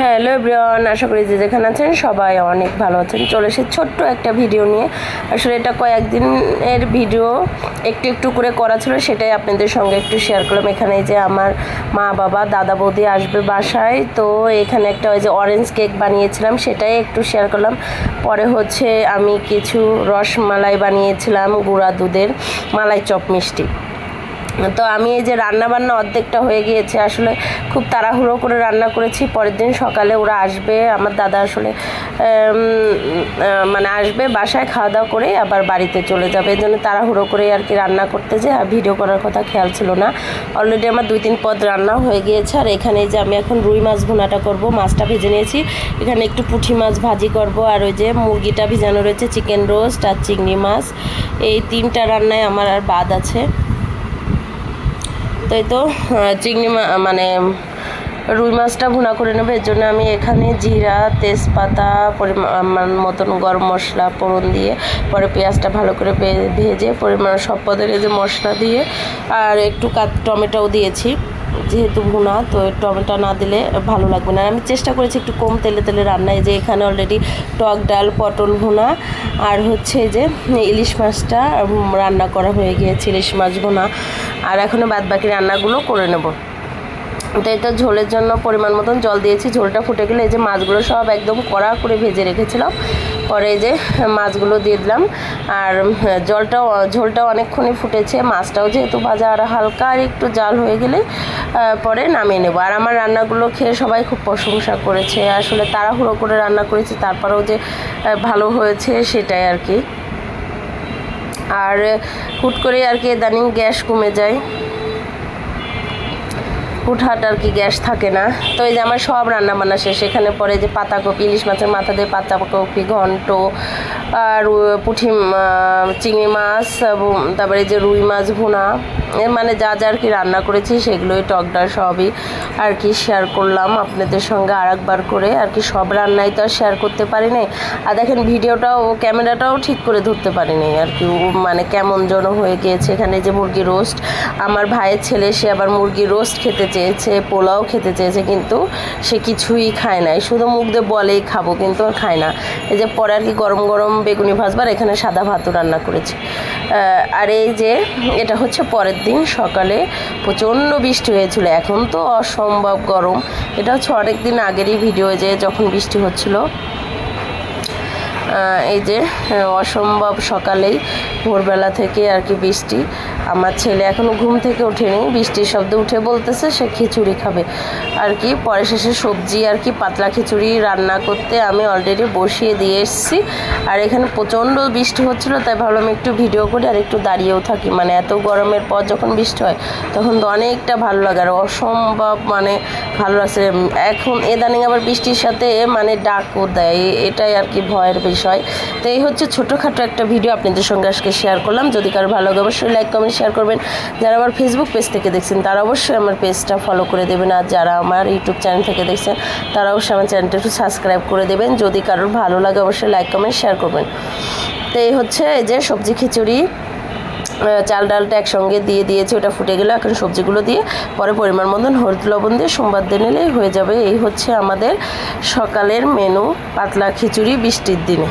Hello Brian আশা করি যে যেখানে আছেন সবাই অনেক ভালো আছেন। চলে এসে ছোট্ট একটা ভিডিও নিয়ে। আসলে এটা কয়েকদিনের ভিডিও, একটু একটু করে করা ছিল, সেটাই আপনাদের সঙ্গে একটু শেয়ার করলাম। এখানে যে আমার মা, বাবা, দাদা, বৌদি আসবে বাসায়, তো এখানে একটা ওই যে অরেঞ্জ কেক বানিয়েছিলাম, সেটাই একটু শেয়ার করলাম। পরে হচ্ছে আমি কিছু রসমালাই বানিয়েছিলাম, গুঁড়া দুধের মালাই চপ মিষ্টি। তো আমি এই যে রান্না বান্না অর্ধেকটা হয়ে গিয়েছে, আসলে খুব তাড়াহুড়ো করে রান্না করেছি। পরের দিন সকালে ওরা আসবে, আমার দাদা আসলে মানে আসবে বাসায় খাওয়া দাওয়া করে আবার বাড়িতে চলে যাবে। এই জন্য তাড়াহুড়ো করে আর কি রান্না করতে যে আর ভিডিও করার কথা খেয়াল ছিল না। অলরেডি আমার দুই তিন পদ রান্না হয়ে গিয়েছে। আর এখানে যে আমি এখন রুই মাছ ভুনাটা করব, মাছটা ভেজে নিয়েছি। এখানে একটু পুঁটি মাছ ভাজি করব। আর ওই যে মুরগিটা ভিজানো রয়েছে, চিকেন রোস্ট আর চিংড়ি মাছ। এই তিনটা রান্নায় আমার আর বাদ আছে। তাই তো চিংড়ি মানে রুই মাছটা ভুনা করে নেবে। এর জন্য আমি এখানে জিরা, তেজপাতা পরিমাণ মতন গরম মশলা, ফোড়ন দিয়ে, পরে পেঁয়াজটা ভালো করে ভেজে, পরিমাণ সব পদের যে মশলা দিয়ে, আর একটু কাত টমেটোও দিয়েছি। যেহেতু ভুনা, তো টমেটো না দিলে ভালো লাগবে না। আমি চেষ্টা করেছি একটু কম তেলে তেলে রান্নায় যে এখানে অলরেডি টক ডাল, পটল ভুনা, আর হচ্ছে যে ইলিশ মাছটা রান্না করা হয়ে গিয়েছে, ইলিশ মাছ ভুনা। আর এখনও বাদ বাকি রান্নাগুলো করে নেব। তো এটা ঝোলের জন্য পরিমাণ মতন জল দিয়েছি। ঝোলটা ফুটে গেলে এই যে মাছগুলো সব একদম কড়া করে ভেজে রেখেছিলাম। পরে যে মাছগুলো দিয়ে দিলাম। আর জলটাও, ঝোলটাও অনেকক্ষণই ফুটেছে। মাছটাও যেহেতু ভাজা আর হালকা আর একটু জাল হয়ে গেলে পরে নামিয়ে নেব। আর আমার রান্নাগুলো খেয়ে সবাই খুব প্রশংসা করেছে। আসলে তাড়াহুড়ো করে রান্না করেছি, তারপরেও যে ভালো হয়েছে সেটাই আর কি। আর, হুট করে আর কি ইদানিং গ্যাস কমে যায়। হুটহাট আর কি গ্যাস থাকে না। তো এই যে আমার সব রান্না বান্না শেষ। এখানে পরে যে পাতাকপি, ইলিশ মাছের মাথা দিয়ে পাতাকপি, ঘন্ট আর মা- চিংড়ি মাছ তারপরে যে রুই মাছ ভুনা মানে যা যা আর কি রান্না করেছি সেগুলোই টকডা সবই আর কি শেয়ার করলাম আপনাদের সঙ্গে আর একবার করে। আর কি সব রান্নাই তো আর শেয়ার করতে পারি নাই। আর দেখেন ভিডিওটাও, ক্যামেরাটাও ঠিক করে ধরতে পারি নাই। আর কি মানে কেমন যেন হয়ে গিয়েছে। এখানে যে মুরগি রোস্ট আমার ভাইয়ের ছেলে, সে আবার মুরগি রোস্ট খেতে চেয়েছে, পোলাও খেতে চেয়েছে, কিন্তু সে কিছুই খায় নাই। শুধু মুখ দিয়ে বলেই খাব, কিন্তু আর খায় না। এই যে পরে আর কি গরম গরম বেগুনি ভাজবার এখানে সাদা ভাতও রান্না করেছি। আর এই যে এটা হচ্ছে পরের দিন সকালে প্রচণ্ড বৃষ্টি হয়েছিল, এখন তো অসম্ভব গরম। এটা হচ্ছে অনেক দিন আগেরই ভিডিও যে যখন বৃষ্টি হচ্ছিল এই যে অসম্ভব সকালেই ভোরবেলা থেকে আর কি বৃষ্টি। আমার ছেলে এখনও ঘুম থেকে ওঠেনি, বৃষ্টির শব্দ উঠে বলতেছে সে খিচুড়ি খাবে। আর কি, পরে শেষে সবজি আর কি পাতলা খিচুড়ি রান্না করতে আমি অলরেডি বসিয়ে দিয়ে এসেছি। আর এখানে প্রচণ্ড বৃষ্টি হচ্ছিল, তাই ভাবলাম একটু ভিডিও করি আর একটু দাঁড়িয়েও থাকি। মানে এত গরমের পর যখন বৃষ্টি হয়, তখন তো অনেকটা ভালো লাগে। আর অসম্ভব মানে ভালো লাগছে। এখন এদানিং আবার বৃষ্টির সাথে মানে ডাকও দেয়। এটাই আর কি ভয়ের বিষয়। তো এই হচ্ছে ছোটোখাটো একটা ভিডিও আপনাদের সঙ্গে আজকে শেয়ার করলাম। যদি কারও ভালো লাগে, অবশ্যই লাইক কমেন্ট শেয়ার করবেন। যারা আমার ফেসবুক পেজ থেকে দেখছেন, তারা অবশ্যই আমার পেজটা ফলো করে দেবেন। আর যারা আমার ইউটিউব চ্যানেল থেকে দেখছেন, তারা অবশ্যই আমার চ্যানেলটা একটু সাবস্ক্রাইব করে দেবেন। যদি কারোর ভালো লাগে, অবশ্যই লাইক কমেন্ট শেয়ার করবেন। তো এই হচ্ছে এই যে সবজি খিচুড়ি। চাল ডালটা একসঙ্গে দিয়ে দিয়েছি, ওটা ফুটে গেলে এখন সবজিগুলো দিয়ে পরে পরিমাণ মতন হলুদ লবণ দিয়ে সোমবার দিয়ে হয়ে যাবে। এই হচ্ছে আমাদের সকালের মেনু পাতলা খিচুড়ি বৃষ্টির দিনে।